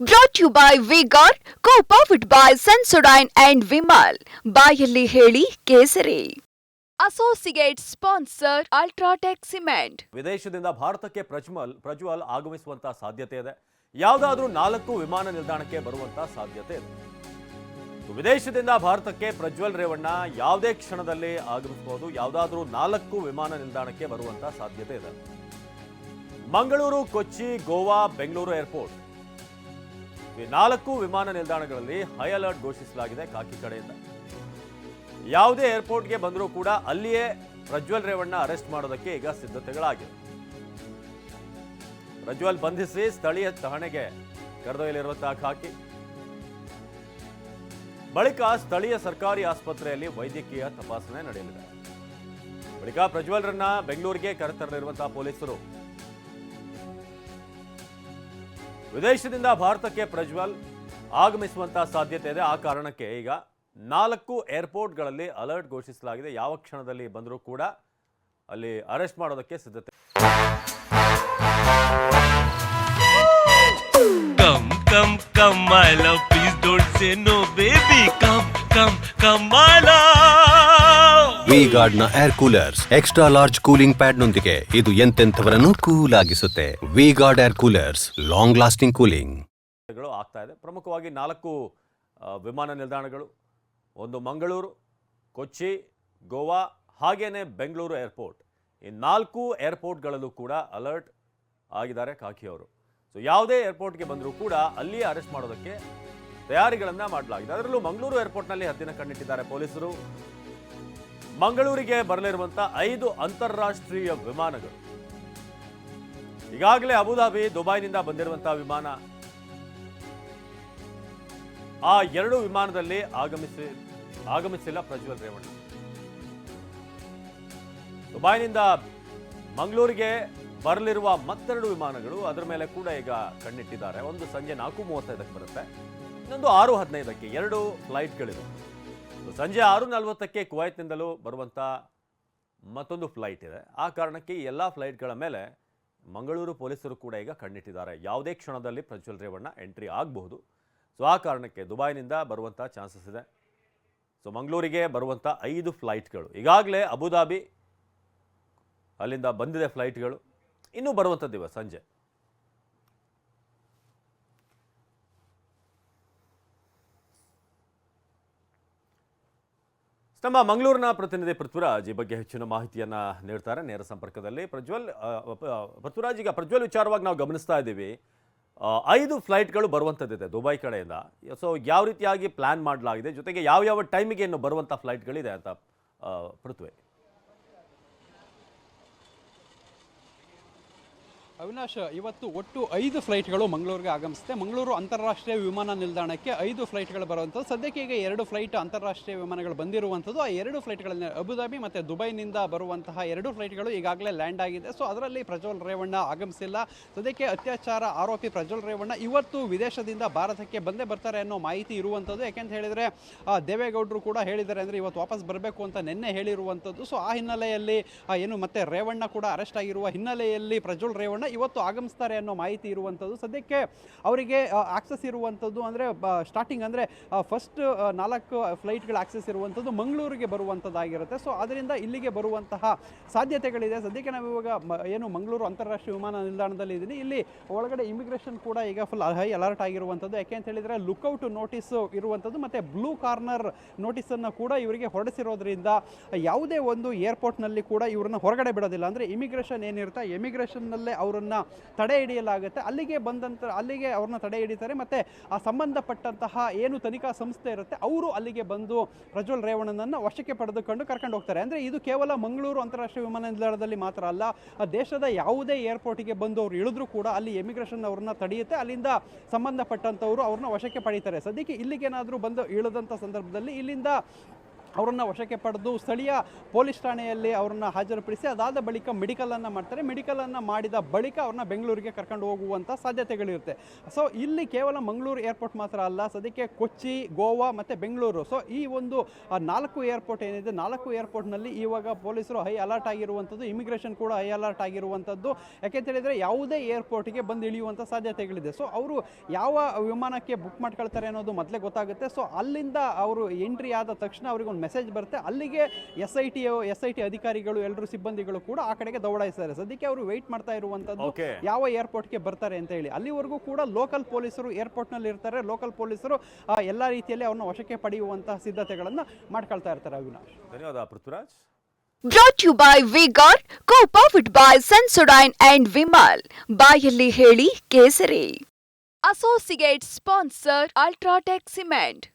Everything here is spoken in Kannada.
Brought you by Vigor co powered by Sensodyne and Vimal ಬಾಯಲ್ಲಿ ಹೇಳಿ ಕೇಸರಿ. ಅಸೋಸಿಯೇಟ್ ಸ್ಪಾನ್ಸರ್ ಅಲ್ಟ್ರಾಟೆಕ್ ಸಿಮೆಂಟ್ ವಿದೇಶದಿಂದ ಭಾರತಕ್ಕೆ ಪ್ರಜ್ವಲ್ ಪ್ರಜ್ವಲ್ ಆಗಮಿಸುವಂತ ಸಾಧ್ಯತೆ ಇದೆ. ಯಾವುದಾದ್ರೂ ನಾಲ್ಕು ವಿಮಾನ ನಿಲ್ದಾಣಕ್ಕೆ ಬರುವಂತ ಸಾಧ್ಯತೆ ಇದೆ. ವಿದೇಶದಿಂದ ಭಾರತಕ್ಕೆ ಪ್ರಜ್ವಲ್ ರೇವಣ್ಣ ಯಾವುದೇ ಕ್ಷಣದಲ್ಲಿ ಆಗಮಿಸಬಹುದು. ಯಾವುದಾದ್ರೂ ನಾಲ್ಕು ವಿಮಾನ ನಿಲ್ದಾಣಕ್ಕೆ ಬರುವಂತ ಸಾಧ್ಯತೆ ಇದೆ. ಮಂಗಳೂರು, ಕೊಚ್ಚಿ, ಗೋವಾ, ಬೆಂಗಳೂರು ಏರ್ಪೋರ್ಟ್. ಈ ನಾಲ್ಕು ವಿಮಾನ ನಿಲ್ದಾಣಗಳಲ್ಲಿ ಹೈ ಅಲರ್ಟ್ ಘೋಷಿಸಲಾಗಿದೆ ಕಾಕಿ ಕಡೆಯಿಂದ. ಯಾವುದೇ ಏರ್ಪೋರ್ಟ್ಗೆ ಬಂದರೂ ಕೂಡ ಅಲ್ಲಿಯೇ ಪ್ರಜ್ವಲ್ ರೇವಣ್ಣ ಅರೆಸ್ಟ್ ಮಾಡೋದಕ್ಕೆ ಈಗ ಸಿದ್ಧತೆಗಳಾಗಿವೆ. ಪ್ರಜ್ವಲ್ ಬಂಧಿಸಿ ಸ್ಥಳೀಯ ಠಾಣೆಗೆ ಕರೆದೊಯ್ಯಲಿರುವಂತಹ ಖಾಕಿ. ಬಳಿಕ ಸ್ಥಳೀಯ ಸರ್ಕಾರಿ ಆಸ್ಪತ್ರೆಯಲ್ಲಿ ವೈದ್ಯಕೀಯ ತಪಾಸಣೆ ನಡೆಯಲಿದೆ. ಬಳಿಕ ಪ್ರಜ್ವಲ್ರನ್ನ ಬೆಂಗಳೂರಿಗೆ ಕರೆತರಲಿರುವಂತಹ ಪೊಲೀಸರು ವಿದೇಶದಿಂದ ಭಾರತಕ್ಕೆ ಪ್ರಜ್ವಲ್ ಆಗಮಿಸುವಂತಹ ಸಾಧ್ಯತೆ ಇದೆ. ಆ ಕಾರಣಕ್ಕೆ ಈಗ ನಾಲ್ಕು ಏರ್ಪೋರ್ಟ್ಗಳಲ್ಲಿ ಅಲರ್ಟ್ ಘೋಷಿಸಲಾಗಿದೆ. ಯಾವ ಕ್ಷಣದಲ್ಲಿ ಬಂದರೂ ಕೂಡ ಅಲ್ಲಿ ಅರೆಸ್ಟ್ ಮಾಡೋದಕ್ಕೆ ಸಿದ್ಧತೆ. ಗಾರ್ಡ್ನ air coolers extra large cooling pad ನೊಂದಿಗೆ ಇದು ಎಂತೆಂಥವರನ್ನು cool ಆಗಿಸುತ್ತೆ V Guard air coolers long lasting cooling ಆಗ್ತಾ ಇದೆ. ಪ್ರಮುಖವಾಗಿ ನಾಲ್ಕು ವಿಮಾನ ನಿಲ್ದಾಣಗಳು. ಒಂದು ಮಂಗಳೂರು, ಕೊಚ್ಚಿ, ಗೋವಾ, ಹಾಗೇನೆ ಬೆಂಗಳೂರು ಏರ್ಪೋರ್ಟ್ ಈ ನಾಲ್ಕು ಏರ್ಪೋರ್ಟ್ಗಳಲ್ಲೂ ಕೂಡ ಅಲರ್ಟ್ ಆಗಿದ್ದಾರೆ ಕಾಕಿ ಅವರು. ಸೊ ಯಾವುದೇ ಏರ್ಪೋರ್ಟ್ಗೆ ಬಂದರೂ ಕೂಡ ಅಲ್ಲಿಯೇ ಅರೆಸ್ಟ್ ಮಾಡೋದಕ್ಕೆ ತಯಾರಿಗಳನ್ನು ಮಾಡಲಾಗಿದೆ. ಅದರಲ್ಲೂ ಮಂಗಳೂರು ಏರ್ಪೋರ್ಟ್ನಲ್ಲಿ ಹತ್ತಿನ ಕಣ್ಣಿಟ್ಟಿದ್ದಾರೆ ಪೊಲೀಸರು. ಮಂಗಳೂರಿಗೆ ಬರಲಿರುವಂಥ ಐದು ಅಂತಾರಾಷ್ಟ್ರೀಯ ವಿಮಾನಗಳು. ಈಗಾಗಲೇ ಅಬುಧಾಬಿ ದುಬೈನಿಂದ ಬಂದಿರುವಂತಹ ವಿಮಾನ. ಆ ಎರಡು ವಿಮಾನದಲ್ಲಿ ಆಗಮಿಸಿ, ಆಗಮಿಸಿಲ್ಲ ಪ್ರಜ್ವಲ್ ರೇವಣ್ಣ. ದುಬೈನಿಂದ ಮಂಗಳೂರಿಗೆ ಬರಲಿರುವ ಮತ್ತೆರಡು ವಿಮಾನಗಳು ಅದರ ಮೇಲೆ ಕೂಡ ಈಗ ಕಣ್ಣಿಟ್ಟಿದ್ದಾರೆ. ಒಂದು ಸಂಜೆ ನಾಲ್ಕು ಮೂವತ್ತೈದಕ್ಕೆ ಬರುತ್ತೆ. ಇನ್ನೊಂದು ಆರು ಹದಿನೈದಕ್ಕೆ ಎರಡು ಫ್ಲೈಟ್ಗಳಿವೆ. ಸಂಜೆ ಆರು ನಲವತ್ತಕ್ಕೆ ಕುವೈತ್ನಿಂದಲೂ ಬರುವಂಥ ಮತ್ತೊಂದು ಫ್ಲೈಟ್ ಇದೆ. ಆ ಕಾರಣಕ್ಕೆ ಈ ಎಲ್ಲ ಫ್ಲೈಟ್ಗಳ ಮೇಲೆ ಮಂಗಳೂರು ಪೊಲೀಸರು ಕೂಡ ಈಗ ಕಣ್ಣಿಟ್ಟಿದ್ದಾರೆ. ಯಾವುದೇ ಕ್ಷಣದಲ್ಲಿ ಪ್ರಜ್ವಲ್ ರೇವಣ್ಣ ಎಂಟ್ರಿ ಆಗಬಹುದು. ಸೊ, ಆ ಕಾರಣಕ್ಕೆ ದುಬೈನಿಂದ ಬರುವಂಥ ಚಾನ್ಸಸ್ ಇದೆ. ಸೊ, ಮಂಗಳೂರಿಗೆ ಬರುವಂಥ ಐದು ಫ್ಲೈಟ್ಗಳು ಈಗಾಗಲೇ ಅಬುದಾಬಿ ಅಲ್ಲಿಂದ ಬಂದಿದೆ ಫ್ಲೈಟ್ಗಳು ಇನ್ನೂ ಬರುವಂಥದ್ದಿವೆ ಸಂಜೆ. ನಮ್ಮ ಮಂಗಳೂರಿನ ಪ್ರತಿನಿಧಿ ಪೃಥ್ವಿರಾಜ್ ಈ ಬಗ್ಗೆ ಹೆಚ್ಚಿನ ಮಾಹಿತಿಯನ್ನು ನೀಡ್ತಾರೆ. ನೇರ ಸಂಪರ್ಕದಲ್ಲಿ ಪ್ರಜ್ವಲ್ ಪೃಥ್ವಿರಾಜ್ ಈಗ ಪ್ರಜ್ವಲ್ ವಿಚಾರವಾಗಿ ನಾವು ಗಮನಿಸ್ತಾ ಇದ್ದೀವಿ. ಐದು ಫ್ಲೈಟ್ಗಳು ಬರುವಂಥದ್ದಿದೆ ದುಬೈ ಕಡೆಯಿಂದ. ಸೊ, ಯಾವ ರೀತಿಯಾಗಿ ಪ್ಲ್ಯಾನ್ ಮಾಡಲಾಗಿದೆ? ಜೊತೆಗೆ ಯಾವ ಯಾವ ಟೈಮಿಗೆ ಇನ್ನು ಬರುವಂಥ ಫ್ಲೈಟ್ಗಳಿದೆ ಅಂತ ಪೃಥ್ವಿ? ಅವಿನಾಶ್, ಇವತ್ತು ಒಟ್ಟು ಐದು ಫ್ಲೈಟ್ಗಳು ಮಂಗಳೂರಿಗೆ ಆಗಮಿಸುತ್ತೆ. ಮಂಗಳೂರು ಅಂತಾರಾಷ್ಟ್ರೀಯ ವಿಮಾನ ನಿಲ್ದಾಣಕ್ಕೆ ಐದು ಫ್ಲೈಟ್ಗಳು ಬರುವಂಥದ್ದು. ಸದ್ಯಕ್ಕೆ ಈಗ ಎರಡು ಫ್ಲೈಟ್ ಅಂತಾರಾಷ್ಟ್ರೀಯ ವಿಮಾನಗಳು ಬಂದಿರುವಂಥದ್ದು. ಆ ಎರಡು ಫ್ಲೈಟ್ಗಳಲ್ಲಿ ಅಬುದಾಬಿ ಮತ್ತು ದುಬೈನಿಂದ ಬರುವಂತಹ ಎರಡು ಫ್ಲೈಟ್ಗಳು ಈಗಾಗಲೇ ಲ್ಯಾಂಡ್ ಆಗಿದೆ. ಸೊ, ಅದರಲ್ಲಿ ಪ್ರಜ್ವಲ್ ರೇವಣ್ಣ ಆಗಮಿಸಿಲ್ಲ. ಸದ್ಯಕ್ಕೆ ಅತ್ಯಾಚಾರ ಆರೋಪಿ ಪ್ರಜ್ವಲ್ ರೇವಣ್ಣ ಇವತ್ತು ವಿದೇಶದಿಂದ ಭಾರತಕ್ಕೆ ಬಂದೇ ಬರ್ತಾರೆ ಅನ್ನೋ ಮಾಹಿತಿ ಇರುವಂಥದ್ದು. ಯಾಕೆಂತ ಹೇಳಿದರೆ ದೇವೇಗೌಡರು ಕೂಡ ಹೇಳಿದ್ದಾರೆ ಅಂದರೆ ಇವತ್ತು ವಾಪಸ್ ಬರಬೇಕು ಅಂತ ನಿನ್ನೆ ಹೇಳಿರುವಂಥದ್ದು. ಸೊ, ಆ ಹಿನ್ನೆಲೆಯಲ್ಲಿ ಏನು ಮತ್ತೆ ರೇವಣ್ಣ ಕೂಡ ಅರೆಸ್ಟ್ ಆಗಿರುವ ಹಿನ್ನೆಲೆಯಲ್ಲಿ ಪ್ರಜ್ವಲ್ ರೇವಣ್ಣ ಇವತ್ತು ಆಗಮಿಸ್ತಾರೆ ಅನ್ನೋ ಮಾಹಿತಿ ಇರುವಂಥದ್ದು. ಸದ್ಯಕ್ಕೆ ಅವರಿಗೆ ಆಕ್ಸೆಸ್ ಇರುವಂಥದ್ದು ಅಂದರೆ ಸ್ಟಾರ್ಟಿಂಗ್ ಅಂದರೆ ಫಸ್ಟ್ ನಾಲ್ಕು ಫ್ಲೈಟ್ಗಳ ಆಕ್ಸೆಸ್ ಇರುವಂಥದ್ದು ಮಂಗಳೂರಿಗೆ ಬರುವಂಥದ್ದಾಗಿರುತ್ತೆ. ಸೊ ಅದರಿಂದ ಇಲ್ಲಿಗೆ ಬರುವಂತಹ ಸಾಧ್ಯತೆಗಳಿದೆ. ಸದ್ಯಕ್ಕೆ ನಾವು ಇವಾಗ ಏನು ಮಂಗಳೂರು ಅಂತಾರಾಷ್ಟ್ರೀಯ ವಿಮಾನ ನಿಲ್ದಾಣದಲ್ಲಿ ಇದ್ದೀನಿ. ಇಲ್ಲಿ ಒಳಗಡೆ ಇಮಿಗ್ರೇಷನ್ ಕೂಡ ಈಗ ಫುಲ್ ಹೈ ಅಲರ್ಟ್ ಆಗಿರುವಂಥದ್ದು. ಯಾಕೆ ಅಂತ ಹೇಳಿದರೆ ಲುಕ್ಔಟ್ ನೋಟಿಸ್ ಇರುವಂಥದ್ದು ಮತ್ತು ಬ್ಲೂ ಕಾರ್ನರ್ ನೋಟಿಸನ್ನು ಕೂಡ ಇವರಿಗೆ ಹೊರಡಿಸಿರೋದ್ರಿಂದ ಯಾವುದೇ ಒಂದು ಏರ್ಪೋರ್ಟ್ನಲ್ಲಿ ಕೂಡ ಇವ್ರನ್ನ ಹೊರಗಡೆ ಬಿಡೋದಿಲ್ಲ. ಅಂದರೆ ಇಮಿಗ್ರೇಷನ್ ಏನಿರುತ್ತೆ ಇಮಿಗ್ರೇಷನ್ನಲ್ಲೇ ಅವರನ್ನು ತಡೆ ಹಿಡಿಯಲಾಗುತ್ತೆ. ಅಲ್ಲಿಗೆ ಬಂದಂಥ ಅಲ್ಲಿಗೆ ಅವ್ರನ್ನ ತಡೆ ಹಿಡಿತಾರೆ. ಮತ್ತು ಆ ಸಂಬಂಧಪಟ್ಟಂತಹ ಏನು ತನಿಖಾ ಸಂಸ್ಥೆ ಇರುತ್ತೆ, ಅವರು ಅಲ್ಲಿಗೆ ಬಂದು ಪ್ರಜ್ವಲ್ ರೇವಣ್ಣನನ್ನು ವಶಕ್ಕೆ ಪಡೆದುಕೊಂಡು ಕರ್ಕೊಂಡು ಹೋಗ್ತಾರೆ. ಅಂದರೆ ಇದು ಕೇವಲ ಮಂಗಳೂರು ಅಂತಾರಾಷ್ಟ್ರೀಯ ವಿಮಾನ ನಿಲ್ದಾಣದಲ್ಲಿ ಮಾತ್ರ ಅಲ್ಲ ದೇಶದ ಯಾವುದೇ ಏರ್ಪೋರ್ಟಿಗೆ ಬಂದು ಅವರು ಇಳಿದ್ರೂ ಕೂಡ ಅಲ್ಲಿ ಎಮಿಗ್ರೇಷನ್ ಅವ್ರನ್ನ ತಡೆಯುತ್ತೆ. ಅಲ್ಲಿಂದ ಸಂಬಂಧಪಟ್ಟಂಥವ್ರು ಅವ್ರನ್ನ ವಶಕ್ಕೆ ಪಡೀತಾರೆ. ಸದ್ಯಕ್ಕೆ ಇಲ್ಲಿಗೇನಾದರೂ ಬಂದು ಇಳಿದಂಥ ಸಂದರ್ಭದಲ್ಲಿ ಇಲ್ಲಿಂದ ಅವರನ್ನು ವಶಕ್ಕೆ ಪಡೆದು ಸ್ಥಳೀಯ ಪೊಲೀಸ್ ಠಾಣೆಯಲ್ಲಿ ಅವರನ್ನು ಹಾಜರುಪಡಿಸಿ, ಅದಾದ ಬಳಿಕ ಮೆಡಿಕಲನ್ನು ಮಾಡ್ತಾರೆ. ಮೆಡಿಕಲನ್ನು ಮಾಡಿದ ಬಳಿಕ ಅವ್ರನ್ನ ಬೆಂಗಳೂರಿಗೆ ಕರ್ಕೊಂಡು ಹೋಗುವಂಥ ಸಾಧ್ಯತೆಗಳಿರುತ್ತೆ. ಸೊ ಇಲ್ಲಿ ಕೇವಲ ಮಂಗಳೂರು ಏರ್ಪೋರ್ಟ್ ಮಾತ್ರ ಅಲ್ಲ, ಸದ್ಯಕ್ಕೆ ಕೊಚ್ಚಿ, ಗೋವಾ ಮತ್ತು ಬೆಂಗಳೂರು. ಸೊ ಈ ಒಂದು ನಾಲ್ಕು ಏರ್ಪೋರ್ಟ್ ಏನಿದೆ, ನಾಲ್ಕು ಏರ್ಪೋರ್ಟ್ನಲ್ಲಿ ಇವಾಗ ಪೊಲೀಸರು ಹೈ ಅಲರ್ಟ್ ಆಗಿರುವಂಥದ್ದು ಇಮಿಗ್ರೇಷನ್ ಕೂಡ ಹೈ ಅಲರ್ಟ್ ಆಗಿರುವಂಥದ್ದು. ಯಾಕೆಂತ ಹೇಳಿದರೆ, ಯಾವುದೇ ಏರ್ಪೋರ್ಟ್ಗೆ ಬಂದು ಇಳಿಯುವಂಥ ಸಾಧ್ಯತೆಗಳಿದೆ. ಸೊ ಅವರು ಯಾವ ವಿಮಾನಕ್ಕೆ ಬುಕ್ ಮಾಡ್ಕೊಳ್ತಾರೆ ಅನ್ನೋದು ಮೊದಲೇ ಗೊತ್ತಾಗುತ್ತೆ. ಸೊ ಅಲ್ಲಿಂದ ಅವರು ಎಂಟ್ರಿ ಆದ ತಕ್ಷಣ ಅವರಿಗೆ ಒಂದು ಮೆಸೇಜ್ ಬರುತ್ತೆ. ಅಲ್ಲಿಗೆ S I T S I T ಅಧಿಕಾರಿಗಳು ಎಲ್ಲರೂ ಸಿಬ್ಬಂದಿಗಳು ಕೂಡ ಆ ಕಡೆಗೆ ದೌಡಾಯಿಸ್ತಾರೆ. ಸದ್ಯಕ್ಕೆ ಅವರು ವೆಯ್ಟ್ ಮಾಡ್ತಾ ಇರುವಂಥದ್ದು Okay. ಯಾವ ಏರ್ಪೋರ್ಟ್ಗೆ ಬರ್ತಾರೆ ಅಂತ ಹೇಳಿ. ಅಲ್ಲಿವರೆಗೂ ಕೂಡ ಲೋಕಲ್ ಪೊಲೀಸರು ಏರ್ಪೋರ್ಟ್ನಲ್ಲಿ ಇರ್ತಾರೆ. ಲೋಕಲ್ ಪೊಲೀಸರು ಎಲ್ಲ ರೀತಿಯಲ್ಲಿ ಅವ್ರನ್ನ ವಶಕ್ಕೆ ಪಡೆಯುವಂತಹ ಸಿದ್ಧತೆಗಳನ್ನು ಮಾಡ್ಕೊಳ್ತಾ ಇರ್ತಾರೆ ಅವಿನಾಶ್. ಧನ್ಯವಾದ Prithviraj. Brought you by Vigor co powered by Sensodyne and Vimal ಬಾಯಲ್ಲಿ ಹೇಳಿ ಕೇಸರಿ. Associate sponsor UltraTech cement